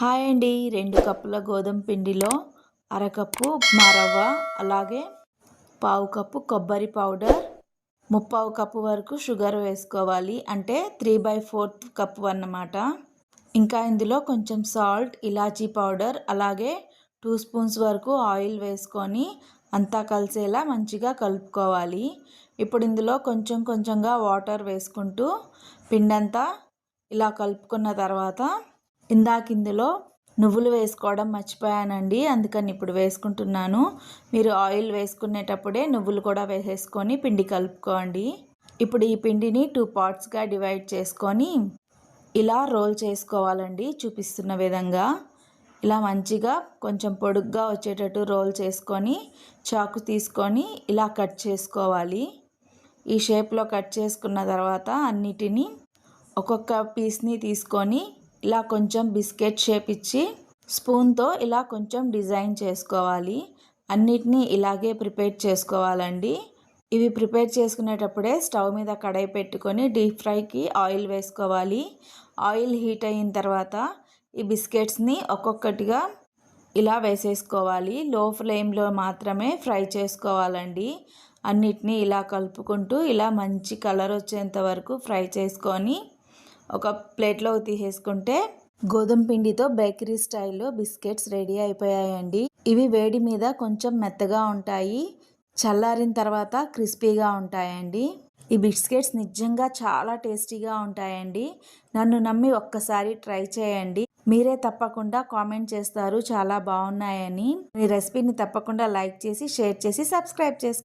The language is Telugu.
హాయ్ అండి. రెండు కప్పుల గోధుమ పిండిలో అరకప్పు ఉప్మా రవ్వ అలాగే పావు కప్పు కొబ్బరి పౌడర్. ముప్పావు కప్పు వరకు షుగర్ వేసుకోవాలి. అంటే త్రీ బై ఫోర్త్ కప్పు అన్నమాట. ఇంకా ఇందులో కొంచెం సాల్ట్ ఇలాచీ పౌడర్ అలాగే టూ స్పూన్స్ వరకు ఆయిల్ వేసుకొని అంతా కలిసేలా మంచిగా కలుపుకోవాలి. ఇప్పుడు ఇందులో కొంచెం కొంచెంగా వాటర్ వేసుకుంటూ పిండంతా ఇలా కలుపుకున్న తర్వాత ఇందాక ఇందులో నువ్వులు వేసుకోవడం మర్చిపోయానండి అందుకని ఇప్పుడు వేసుకుంటున్నాను. మీరు ఆయిల్ వేసుకునేటప్పుడే నువ్వులు కూడా వేసేసుకొని పిండి కలుపుకోండి. ఇప్పుడు ఈ పిండిని టూ పార్ట్స్గా డివైడ్ చేసుకొని ఇలా రోల్ చేసుకోవాలండి చూపిస్తున్న విధంగా. ఇలా మంచిగా కొంచెం పొడుగ్గా వచ్చేటట్టు రోల్ చేసుకొని చాకు తీసుకొని ఇలా కట్ చేసుకోవాలి. ఈ షేప్లో కట్ చేసుకున్న తర్వాత అన్నిటినీ ఒక్కొక్క పీస్ని తీసుకొని ఇలా కొంచెం బిస్కెట్ షేప్ ఇచ్చి స్పూన్తో ఇలా కొంచెం డిజైన్ చేసుకోవాలి. అన్నిటినీ ఇలాగే ప్రిపేర్ చేసుకోవాలండి. ఇవి ప్రిపేర్ చేసుకునేటప్పుడే స్టవ్ మీద కడాయి పెట్టుకొని డీప్ ఫ్రైకి ఆయిల్ వేసుకోవాలి. ఆయిల్ హీట్ అయిన తర్వాత ఈ బిస్కెట్స్ని ఒక్కొక్కటిగా ఇలా వేసేసుకోవాలి. లో ఫ్లేమ్లో మాత్రమే ఫ్రై చేసుకోవాలండి. అన్నిటినీ ఇలా కలుపుకుంటూ ఇలా మంచి కలర్ వచ్చేంత వరకు ఫ్రై చేసుకొని ఒక ప్లేట్లోకి తీసేసుకుంటే గోధుమ పిండితో బేకరీ స్టైల్లో బిస్కెట్స్ రెడీ అయిపోయాయండి. ఇవి వేడి మీద కొంచెం మెత్తగా ఉంటాయి. చల్లారిన తర్వాత క్రిస్పీగా ఉంటాయండి. ఈ బిస్కెట్స్ నిజంగా చాలా టేస్టీగా ఉంటాయండి. నన్ను నమ్మి ఒక్కసారి ట్రై చేయండి. మీరే తప్పకుండా కామెంట్ చేస్తారు. చాలా బాగున్నాయని. ఈ రెసిపీని తప్పకుండా లైక్ చేసి షేర్ చేసి సబ్స్క్రైబ్ చేసుకోండి.